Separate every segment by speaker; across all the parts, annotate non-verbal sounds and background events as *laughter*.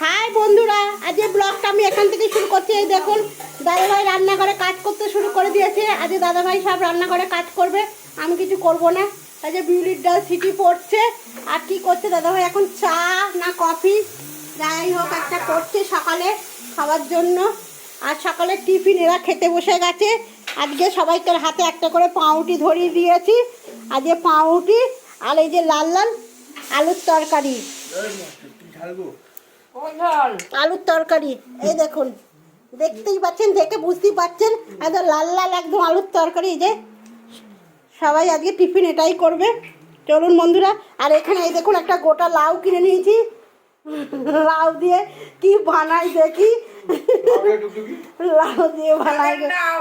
Speaker 1: High বন্ধুরা আজকে ব্লগটা আমি এখান থেকে শুরু করছি। এই দেখুন, দাদাভাই রান্নাঘরে কাজ করতে শুরু করে দিয়েছে। আজকে দাদাভাই সব রান্নাঘরে কাজ করবে। আমি কিছু করব না। আজকে বিউলির ডাল সিটি পড়ছে। আর কি করছে দাদাভাই? এখন চা না কফি? যাই হোক, একটা করছে সকালে খাওয়ার জন্য। আর সকালে টিফিন এরা খেতে বসে গেছে। আজকে সবাইকে হাতে একটা করে পাউরুটি ধরিয়ে দিয়েছি। আজকে পাউরুটি আর এই যে লাল লাল আলুর তরকারি। আলুর তরকারি এই দেখুন দেখতেই পাচ্ছেন দেখে বুঝতেই পাচ্ছেন একদম লাল লাল একদম আলুর তরকারি এই যে। সবাই আজকে টিফিন এটাই করবে। চলুন বন্ধুরা আর এখানে এই দেখুন একটা গোটা লাউ কিনে নিয়েছি। লাউ দিয়ে কি বানাই দেখি? লাউ দিয়ে বানাই
Speaker 2: নাও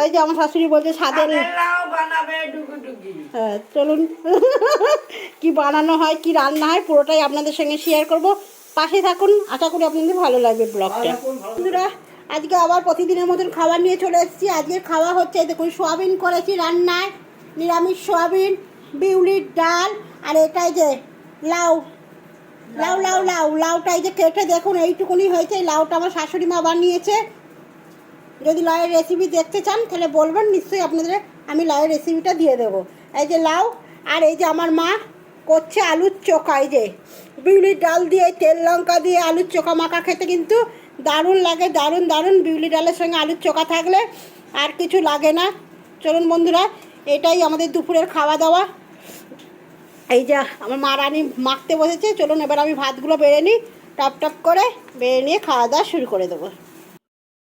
Speaker 1: ওই যে আমার শাশুড়ি বলছে
Speaker 2: সাদের নাও বানাবে ডুগি
Speaker 1: হ্যাঁ চলুন। *laughs* কি বানানো হয় কি রান্না হয় পুরোটাই আপনাদের সঙ্গে শেয়ার করব। পাশে থাকুন আশা করি আপনাদের ভালো লাগবে ব্লগটা। বন্ধুরা আজকে আবার প্রতিদিনের মতন খাবার নিয়ে চলে এসেছি। আজকে খাওয়া হচ্ছে এই দেখুন সোয়াবিন করেছি রান্নায়। নিরামিষ সোয়াবিন বিউলির ডাল আর এটাই যে লাউ। লাউ লাউ লাউ, লাউটা এই যে কেটে দেখুন, এইটুকুনি হয়েছে লাউটা আমার শাশুড়ি মা বানিয়েছে। যদি লাউয়ের রেসিপি দেখতে চান, তাহলে বলবেন, নিশ্চয়ই আপনাদের আমি লাউয়ের রেসিপিটা দিয়ে দেবো। এই যে লাউ, আর এই যে আমার মা করছে আলুর চোখা, এই যে বিউলির ডাল দিয়ে, তেল লঙ্কা দিয়ে আলুর চোখা মাখা খেতে কিন্তু দারুণ লাগে, দারুণ দারুণ বিউলি ডালের সঙ্গে আলুর চোখা থাকলে আর কিছু লাগে না। চলুন বন্ধুরা, এটাই আমাদের দুপুরের খাওয়া দাওয়া। এই যে আমার মা রানী মাখতে বসেছে চলুন এবার আমি ভাতগুলো বেড়ে নিই টপ টপ করে বেড়ে নিয়ে খাওয়া দাওয়া শুরু করে দেবো।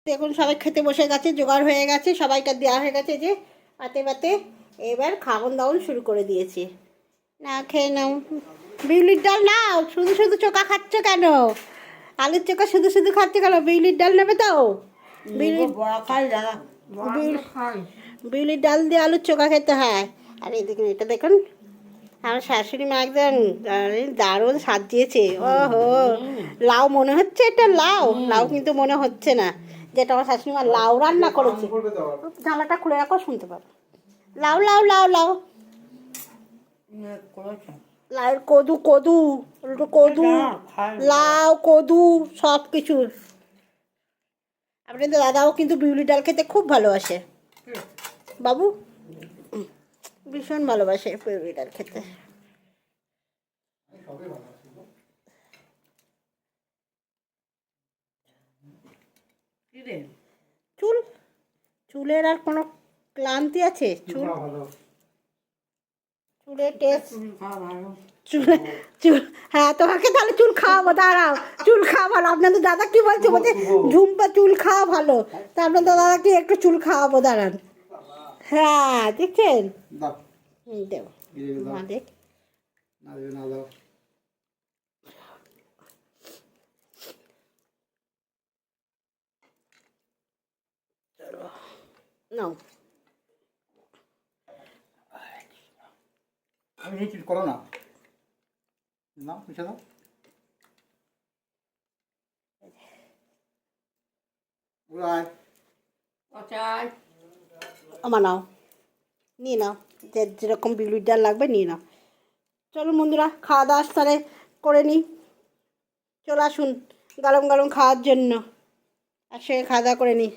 Speaker 1: দেখুন সবাই খেতে বসে গেছে জোগাড় হয়ে গেছে সবাইকে দেওয়া হয়ে গেছে যে পাতে পাতে এবার খাওয়ান দাওয়ান শুরু করে দিয়েছি। না খেয়ে নাও। বিউলির ডাল নাও শুধু শুধু চোখা খাচ্ছ কেন? আলুর চোখা শুধু শুধু খাচ্ছ কেন? বিউলির ডাল নেবে তো? বিউলির ডাল দিয়ে আলুর চোখা খেতে হয়। আর এই দেখুন এটা দেখুন আমার শাশুড়ি মা একদম আরে দারুণ সাজিয়েছে। ও হো লাউ মনে হচ্ছে এটা লাউ। লাউ কিন্তু মনে হচ্ছে না যেটা আমার শাশুড়ি মা লাউ রান্না করেছে। জানলাটা খুলে রাখো শুনতে পাবো। লাউ লাউ লাউ লাউ। লাউয়ের কদু কদু কদু লাউ কদু সব কিছু। আপনাদের দাদাও কিন্তু বিউলি ডাল খেতে খুব ভালোবাসে। বাবু? ভীষণ ভালোবাসে ডাল খেতে চুল? চুলের আর কোনো ক্লান্তি আছে? চুল? চুলের টেস্ট চুল চুল হ্যাঁ তোমাকে তাহলে চুল খাওয়াবো দাঁড়াও। চুল খাওয়া ভালো। আপনাদের দাদা কি বলছে? বলছে ঝুম্পা চুল খাওয়া ভালো। তা আপনাদের দাদা কি একটু চুল খাওয়াবো দাঁড়ান। হ্যাঁ দেখছেন দেবো দেখ।
Speaker 3: না দেবে না দাও।
Speaker 1: নাও।
Speaker 3: আমি নিচ্ছি করো না? না মিশে দাও।
Speaker 2: পচাই।
Speaker 1: আমার নাও। নিয়ে নাও। যে যেরকম বিউলির ডাল লাগবে নিয়ে নাও। চলুন বন্ধুরা, খাওয়া দাওয়া তাহলে করে নিই চলে আসুন গরম গরম খাওয়ার জন্য। একসঙ্গে খাওয়া দাওয়া করে নিই